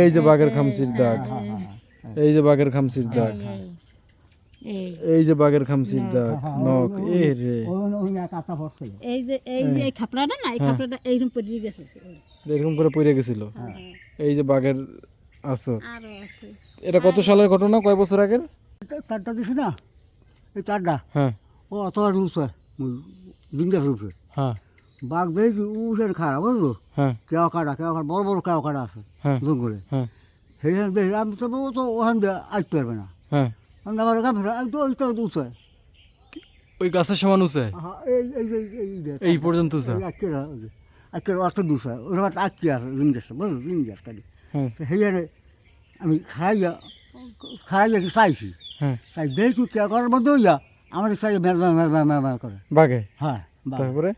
এই যে বাঘের খামচির দাগ। হ্যাঁ হ্যাঁ। এই যে বাঘের খামচির দাগ। এই এই। যে বাঘের খামচির দাগ। নখ এ রে। এই যে এই যে এই খাপড়াটা না এই খাপড়াটা এইরকম পড়ে গেছে। এরকম করে পড়ে গেছিল। এই যে বাঘের আছো আরও আছে। এটা কত সালের ঘটনা? কয় বছর আগের? চারটা দিছি না? এই চারটা? হ্যাঁ। ও অত আর উঠছে দিনটা উঠছে হ্যাঁ। বাঘ দেখি উঠের খারাপ বুঝলো? হ্যাঁ। কেউ কাটা কেউ কাটা বড় বড় কেউ কাটা আছে হ্যাঁ। জঙ্গলে। হ্যাঁ। সেইখানে দেখি আমি তো ও তো ওখান দিয়ে আসতে পারবে না। হ্যাঁ। আমি আমার আমি তো ওই তো ওই গাছের সমান উঁচে এই পর্যন্ত উঁচা দুশো ওর আজকে আছে রিঙ্গেস বুঝলো? হ্যাঁ। সেইখানে আমি খাইয়া খাইয়া কি চাইছি? হ্যাঁ। তাই দেখি কে করার মধ্যে হইয়া আমার চাই মেল মেল মেল মেল মেল করে। বাঘে? হ্যাঁ তারপরে?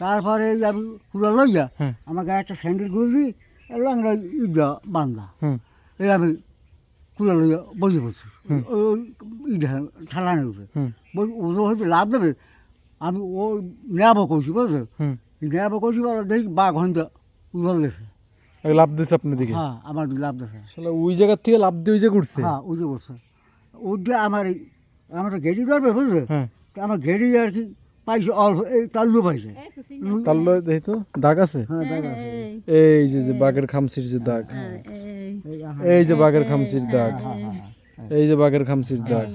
তারপরে এই আমি পুরো লইয়া। আমার গায়ে একটা স্যান্ডেল গুলছি লাংরা ইদা বান্ধা এই আমি কুলে লইয়া বসে পড়ছি। ওই ইদা ঠালানে উঠে ওদের হয়তো লাভ দেবে। আমি ও নেব কইছি বুঝছ? হুম। নেব বলে দেখি বাঘ হইতে উড়ল এক লাভ দিছে আপনার দিকে? হ্যাঁ আমার লাভ দেছে। শালা ওই জায়গার থেকে লাভ দিয়ে ওই যে ঘুরছে? হ্যাঁ ওই যে বসছে ওর দিয়ে আমার এই আমার তো গেড়ি ধরবে বুঝলে হ্যাঁ। আমার গেড়ি আর কি পাইছে অল্প এই তাল্লু পাইছে। তার লয় দেখি তো দাগ আছে? হ্যাঁ দাদা এই এই যে যে বাঘের খামচির যে দাগ। এই। এই যে বাঘের খামচির দাগ। হ্যাঁ, হ্যাঁ, হ্যাঁ। এই যে বাঘের খামচির দাগ।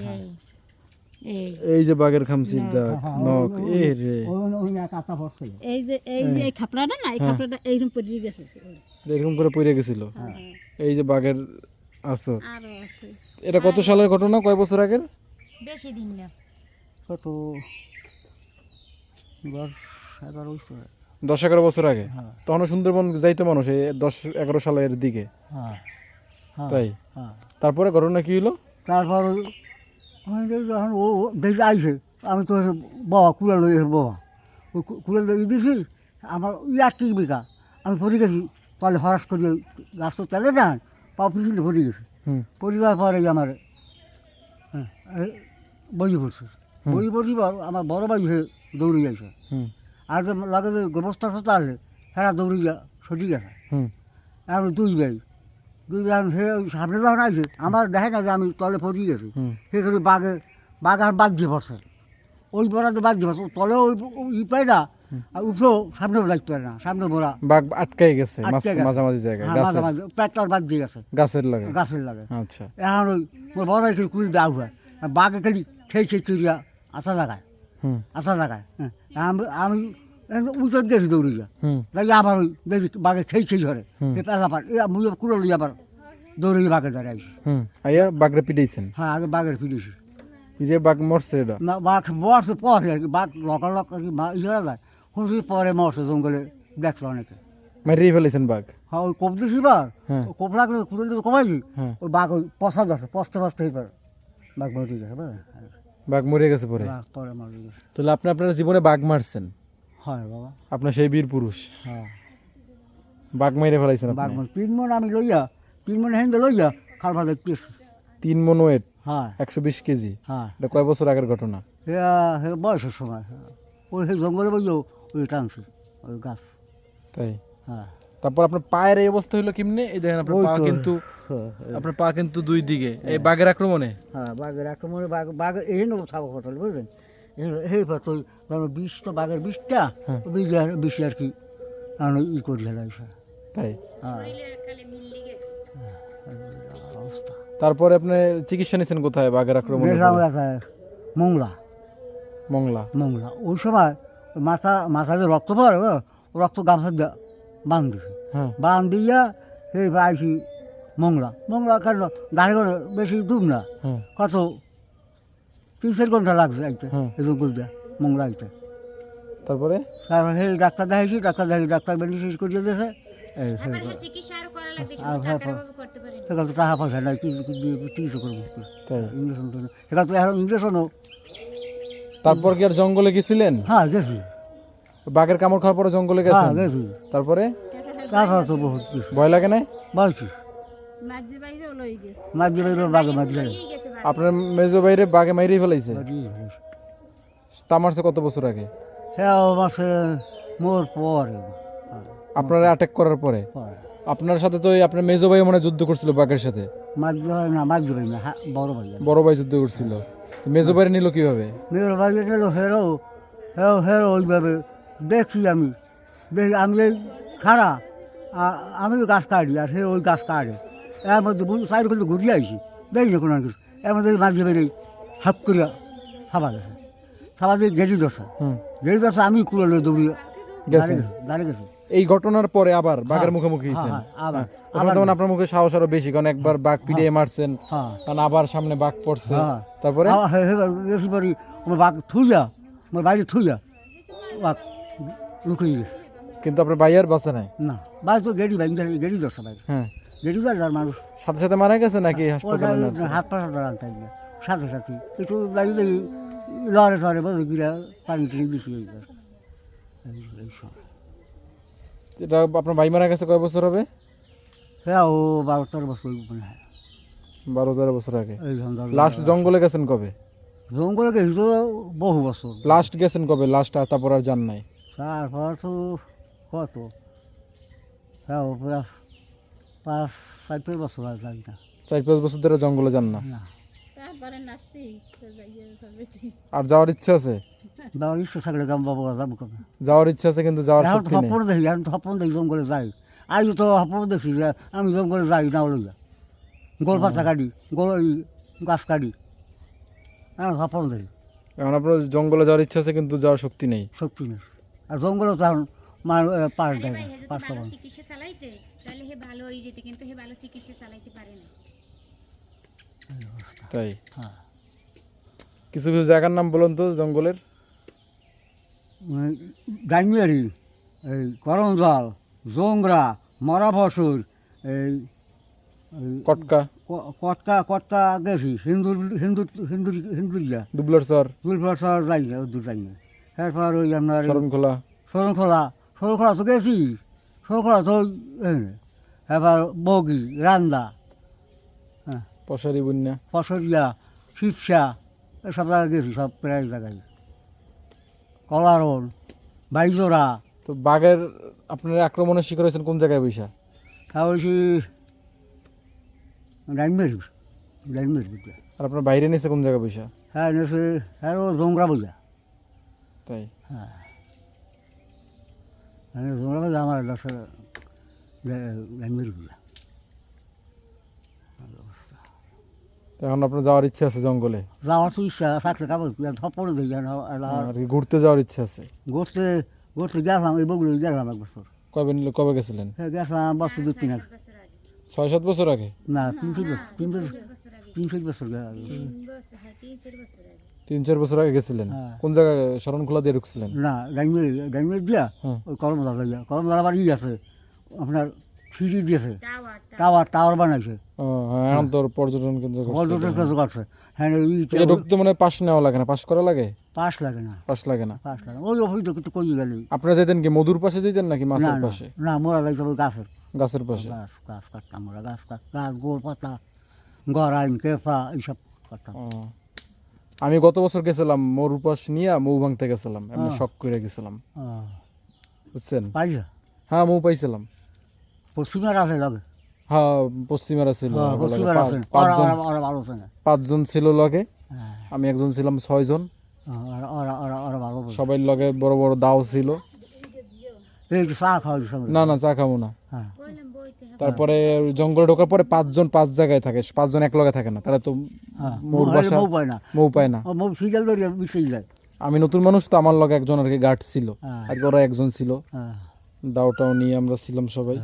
এই এই। যে বাঘের খামচির দাগ নখ এ রে। ওই ওই এক আতা পড়ছে এই যে এই যে এই খাপড়াটা না এই খাপড়াটা এইরকম পড়ে গেছে। এরকম করে পড়ে গেছিল। এই যে বাঘের আছে। এটা কত সালের ঘটনা? কয় বছর আগের? বেশি দিন না। কত? দশ এগারো বছর দশ এগারো বছর আগে? হ্যাঁ। তখন সুন্দরবন যাইতো মানুষ এই দশ এগারো সালের দিকে? হ্যাঁ। হ্যাঁ। তাই? হ্যাঁ। তারপরে ঘটনা কি হলো? তারপর যখন ও ও দেখে আইছে আমি তো বাবা কুড়ে লই বাবা। কুড়ে লই দিছি আমার ইয়ার ঠিক বিকা আমি পড়ে গেছি তাহলে হরাস করি গাছ তো চলে না পা পিছলে পড়ে গেছি। হুম। পরিবার পরে আমার হ্যাঁ বই পড়ছে। বই পড়িবার আমার বড় ভাই হয়ে দৌড়ে হুম। আর যে লাগে যে গোবস্তা সাথে আসলে হেরা দৌড়ে যা সঠিক আছে। হুম। এখন দুই ভাই দুই ভাই সে ওই সামনে যখন আছে আমার দেখে না যে আমি তলে পড়ে গেছি। সেখানে বাঘে বাঘ আর বাদ দিয়ে পড়ছে ওই বড়াতে বাদ দিয়ে পড়ছে তলে ওই ই পায় না আর উপরেও সামনেও লাগতে পারে না সামনে বড়া। বাঘ আটকাই গেছে গেছে। মাঝামাঝি জায়গায় হ্যাঁ, মাঝে পেটটার বাদ দিয়ে গেছে। গাছের লাগে? গাছের লাগে। আচ্ছা। এখন ওই বড় কুড়ি দাও হয়। বাঘে খালি খেয়ে খেয়ে চিড়িয়া আশা লাগায়। আশা লাগায় হ্যাঁ। আমি আমি উত্তর গেছি দৌড়িয়া। হুম। দেখি আবার ওই দেখি বাঘে খেয়ে খেয়ে ধরে। পার মুই কুড়ো লই আবার দৌড়িয়ে বাঘে ধরে আইসি আইয়া বাঘরে পিটাইছেন? হ্যাঁ আগে বাঘের ফিরেছি পিটে বাঘ মরছে এটা? না বাঘ মরছে পরে আর কি। বাঘ লকা লক আর কি ইয়ে যায় শুনছি পরে মরছে জঙ্গলে। দেখল অনেকে। মারিয়ে ফেলেছেন বাঘ? হ্যাঁ ওই কোপ দিছি বার হ্যাঁ। কোপ লাগলে কুড়ে কমাইছি হ্যাঁ। ওই বাঘ ওই পশা ধরছে পশতে পশতে এইবার। বাঘ মরে গেছে বুঝলেন? বাঘ মরে গেছে পরে? বাঘ পরে মরে গেছে। তাহলে আপনি আপনার জীবনে বাঘ মারছেন? হয় বাবা। আপনার সেই বীর পুরুষ? হ্যাঁ। বাঘ মেরে ফেলাইছেন বাঘ আপনি? তিন মন আমি লইয়া তিন মন হেন্দে লইয়া খাল দেখতে তিন মন ওয়েট? হ্যাঁ। একশো বিশ কেজি? হ্যাঁ। এটা কয় বছর আগের ঘটনা? সে বয়সের সময় ওই সেই জঙ্গলে বইও ওই টানছে ওই গাছ। তাই? হ্যাঁ। তারপর আপনার পায়ের এই অবস্থা হলো কেমনে? এই দেখেন আপনার পা কিন্তু হ্যাঁ, আপনার পা কিন্তু দুই দিকে। এই বাঘের আক্রমণে? হ্যাঁ বাঘের আক্রমণে বাঘ বাঘ এই নেব থাকো কথা বুঝলেন? এই তো ধরো বিষ তো বাঘের বিষটা হ্যাঁ। বেশি আর কি। কারণ ই করি হেলাইছে তাই? হ্যাঁ। তারপরে আপনি চিকিৎসা নিয়েছেন কোথায় বাঘের আক্রমণে? মংলা। মংলা। মংলা। ওই সময় মাথা মাথা যে রক্ত পড়ে রক্ত গামছা দিছে হ্যাঁ। বাঁধ দিয়া সেই আইসি মংলা। মংলা কেন? দাঁড়িয়ে করে বেশি দূর না। হ্যাঁ। কত? তিন চার ঘণ্টা লাগছে আইতে হুম। এরকম করে মংলা আইতে। তারপরে? তারপর সেই ডাক্তার দেখাইছি ডাক্তার দেখি ডাক্তার দিয়েছে। চিকিৎসা আর করা হ্যাঁ সেখানে তো টাকা পয়সা নাই কি কি চিকিৎসা করব? সেখানে তো এখন ইঞ্জেকশনও তারপর কি আর জঙ্গলে গেছিলেন? হ্যাঁ গেছি। বাঘের কামড় খাওয়ার পরে জঙ্গলে হ্যাঁ গেছি তারপরে? তারপর তো বহুত কিছু ভয় লাগে না মাঝে বাইরে মাঝে বাঘে মাঝে আপনার মেজো বাইরে বাঘে মাইরেই ফেলাইছে? তামারছে কত বছর আগে? হ্যাঁ মাসে মোর পরে। আপনারা অ্যাটাক করার পরে? আপনার সাথে তো আপনার মেজো ভাই মনে যুদ্ধ করছিল বাঘের সাথে? মাছ ধরে না মাছ ধরে না হ্যাঁ, বড় ভাই। বড় ভাই যুদ্ধ করছিল। মেজো ভাই নিল কীভাবে? মেয়ের ভাই গেল হেরো হেরো হেরো ওইভাবে দেখছি আমি দেখি আমি এই খাড়া আ- আমি ওই গাছ কাটি আর সে ওই গাছ কাটে এর মধ্যে সাইড করতে ঘুরিয়ে আইছি দেখি না কোনো কিছু এর মধ্যে ধরে এই হাফ করিয়া খাবার গেছে খাবার দিয়ে গেড়ি দশা হুম গেড়ি দশা আমি লয়ে দৌড়িয়ে গেছেন? দাঁড়িয়ে গেছি এই ঘটনার পরে আবার বাঘের মুখোমুখি হয়েছেন হ্যাঁ, হ্যাঁ, আবার তখন আপনার মুখে সাহস আরও বেশি কারণ একবার বাঘ পিটিয়ে মারছেন হ্যাঁ কারণ আবার সামনে বাঘ পড়ছে হ্যাঁ। তারপরে বাঘ থুইয়া আমার বাইরে থুইয়া বাঘ লুকিয়ে গেছে। কিন্তু আপনার ভাইয়ার বাঁচে নাই? না বাঘ তো গেড়ি বাইক গেড়ি দশটা বাইক হ্যাঁ। গেড়ি দশ আর মানুষ। সাথে সাথে মারা গেছে নাকি হাসপাতালে হাত পা সাথে হবে সাথে সাথে। একটু লাগি দেখি লড়ে টরে বসে গিরা পানি টানি বেশি হয়ে সব। এটা আপনার ভাই মারা গেছে কয় বছর হবে? হ্যাঁ ও বারো তেরো বছর মনে হয়। বারো তেরো বছর আগে। লাস্ট জঙ্গলে গেছেন কবে? জঙ্গলে গেছি তো বহু বছর। লাস্ট গেছেন কবে? লাস্ট আর তারপর আর যান নাই? তারপর তো কত? হ্যাঁ পাঁচ চার পাঁচ বছর আর যাই না। চার পাঁচ বছর ধরে জঙ্গলে যান না? আর যাওয়ার ইচ্ছা আছে? যাওয়ার ইচ্ছা থাকলে গাম বাবু যাব কবে? যাওয়ার ইচ্ছা আছে কিন্তু যাওয়ার শক্তি নেই। হপন দেখি তো হপন দেখি জঙ্গলে যাই। আজ তো হপন দেখি যে আমি জঙ্গলে যাই না লইয়া গোল পাতা কাটি গোল ওই গাছ কাটি। এখন হপন দেখি। এখন আপনার জঙ্গলে যাওয়ার ইচ্ছা আছে কিন্তু যাওয়ার শক্তি নেই। শক্তি নেই। আর জঙ্গলে তো এখন মার পাশ দেয় না ভাই, হে যদি পাঁচটা ভালো চিকিৎসা চালাইতে তাহলে হে ভালো হয়ে যেত কিন্তু হে ভালো চিকিৎসা চালাইতে পারে না। তাই? হ্যাঁ। কিছু কিছু জায়গার নাম বলুন তো জঙ্গলের? গাইমিয়ারি এই করমজাল জোংরা মরা ফসল এই কটকা। কটকা কটকা গেছি হিন্দু হিন্দু হিন্দু হিন্দুরিয়া দুবলার বছর যাই না দূর যাই না। তারপর ওই আপনার শরণখোলা। শরণখোলা শরণখোলা তো গেছি। শরণখোলা তো এবার বগি রান্দা হ্যাঁ। পশারি বন্যা। ফসরিয়া শিবসা এসব জায়গায় গেছি সব প্রায় জায়গায়। কলারন বাইজোড়া তো বাঘের আপনার আক্রমণের শিকার হয়েছেন কোন জায়গায় বৈশা? তা হয়েছি ডাইমেরি বুঝলে। আর আপনার বাইরে নিয়েছে কোন জায়গায় বৈশা? হ্যাঁ নেছে হ্যাঁ ও জোংরা বুঝা তাই? হ্যাঁ। আমার ডাইমেরি বুঝা তো এখন আপনার যাওয়ার ইচ্ছা আছে জঙ্গলে? যাওয়ার তো ইচ্ছা থাকলে কাগজ দেখি আর কি ঘুরতে যাওয়ার ইচ্ছা আছে? ঘুরতে ঘুরতে গেলাম এই বগুলো গেলাম এক বছর। কবে নিল কবে গেছিলেন? হ্যাঁ গেছিলাম বছর দু তিন আগে। ছয় সাত বছর আগে? না তিন চার বছর তিন বছর বছর তিন চার বছর গেলাম তিন চার বছর আগে গেছিলেন। হ্যাঁ। কোন জায়গায় শরণখোলা দিয়ে ঢুকছিলেন? না ডাইমেরি দিয়া হ্যাঁ। ওই কলমদালা দিয়া কলমদালা আবার ই আছে আপনার সিঁড়ি দিয়েছে। টাওয়ার টাওয়ার টাওয়ার বানাইছে। হ্যাঁ এখন তোর পর্যটন কেন্দ্র পর্যটন কাজ করছে। হ্যাঁ ঢুকতে মানে পাশ নেওয়া লাগে না। পাশ করা লাগে? পাস লাগে না। পাশ লাগে না। পাস লাগে না। ওই অফিস তো কই গেলি? আপনারা যেতেন কি মধুর পাশে যেতেন নাকি মাছের পাশে? না মোরা লাগছে ওই গাছের। গাছের পাশে। গাছ গাছ কাটতাম মোরা গাছ কাট গাছ গোল পাতা গড়াইন কেফা এইসব কাটতাম। আমি গত বছর গেছিলাম মরুর পাশ নিয়ে মৌ ভাঙতে গেছিলাম এমনি। শখ করে গেছিলাম। বুঝছেন? পাইছে হ্যাঁ মৌ পাইছিলাম। পশ্চিমের আছে লগে? হ্যাঁ পশ্চিমারা ছিল হ্যাঁ, পাঁচজন পাঁচজন ছিল লগে। হ্যাঁ, আমি একজন ছিলাম ছয়জন। সবাই লগে বড় বড় দাও ছিল। না না চা খাব না। হ্যাঁ। তারপরে জঙ্গলে ঢোকার পরে পাঁচজন পাঁচ জায়গায় থাকে। পাঁচজন এক লগে থাকে না। তারা তো মোর মৌ- বাসা মৌ পায় না। মৌ পায় না। মৌ সিজাল ধরে মিশে যায়। আমি নতুন মানুষ তো আমার লগে একজন আর কি গার্ড ছিল। হ্যাঁ। আর কি ওরা একজন ছিল। হ্যাঁ। দাওটাও নিয়ে আমরা ছিলাম সবাই।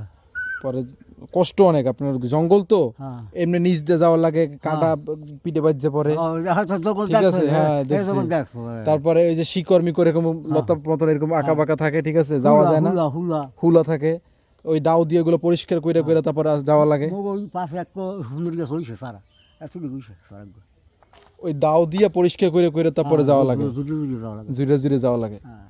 পরে কষ্ট অনেক আপনার জঙ্গল তো। হ্যাঁ। এমনি নিচ দিয়ে যাওয়ার লাগে কাটা পিঠে বাজছে পরে। ঠিক আছে, হ্যাঁ, হ্যাঁ। তারপরে ওই যে শিকড় করে এরকম লতা মতন এরকম আঁকা বাঁকা থাকে ঠিক আছে? যাওয়া যায় না। হুলা, থাকে। ওই দাও দিয়ে ওগুলো পরিষ্কার করে করে তারপরে যাওয়া লাগে। পাশে এক সুন্দর গাছ হয়েছে সারা। ওই দাও দিয়ে পরিষ্কার করে করে তারপরে যাওয়া লাগে। জুড়ে জুড়ে যাওয়া লাগে। জুড়ে জুড়ে যাওয়া লাগে। হ্যাঁ।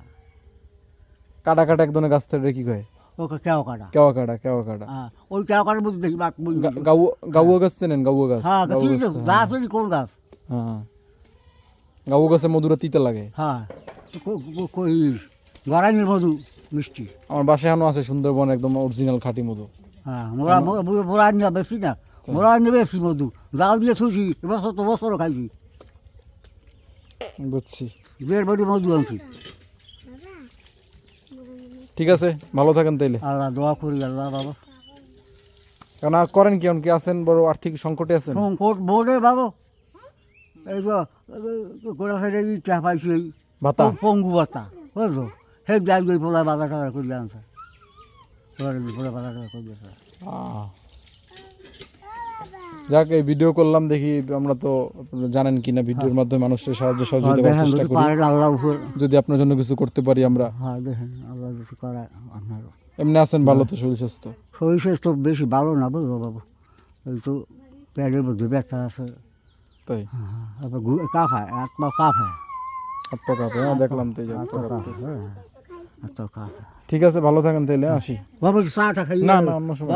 কাটা কাটা এক ধরনের গাছ থেকে কি কয়? ওকে কাটা। কেওয়া কাটা কেওয়া কাটা। হ্যাঁ ওই কেও কাটার মধ্যে দেখি বাক বই গা- গাউ গাউয়া গাছ চেনেন গাউয়া গাছ। হ্যাঁ গাছ আছে তো, গাছ ওই কোন গাছ? হ্যাঁ হ্যাঁ। গাছে মধুরা তিতা লাগে। হ্যাঁ গড়াইনির মধু মিষ্টি। আমার বাসায় এখনও আছে সুন্দরবন একদম অরিজিনাল খাঁটি মধু। হ্যাঁ মোরা মোরা- মোরা বেশি না। মোরা নিয়ে বেশি মধু। জাল দিয়ে থুইছি এবছর তো বছরও খাইছি। বুঝছি। দেড় বড়ি মধু আনছি। ঠিক আছে ভালো থাকেন তাইলে। আল্লাহ দোয়া করি আল্লাহ বাবা। আর করেন কি কি আছেন বড় আর্থিক সংকটে আছেন? সংকট বোর্ডে বাবু। এই তো গোড়া সাইডে চা পাইছি এই ভাতা? পঙ্গু বাতা বুঝলো সেই যাই গই পোলা বাজার টাকা করে আনছে। পোলা বাজার টাকা করে। যাক এই ভিডিও করলাম দেখি আমরা তো জানেন কিনা ভিডিওর মাধ্যমে মানুষের সাহায্য সহযোগিতা করার চেষ্টা করি। যদি আপনার জন্য কিছু করতে পারি আমরা। হ্যাঁ দেখেন আল্লাহ কিছু করা এমনি আছেন ভালো তো শরীর স্বাস্থ্য শরীর স্বাস্থ্য বেশি ভালো না বুঝলো বাবু। এই তো পেটের মধ্যে ব্যথা আছে। তাই? ঘু- কাঁপায় হাত পা কাঁপায় হাত পা কাঁপে, হ্যাঁ। দেখলাম তো হাত পা পা কাঁপতেছে। কাঁপায় হ্যাঁ পা কাঁপায় ঠিক আছে ভালো থাকেন তাইলে আসি। বাবু চাটা খাই না না অন্য সময়।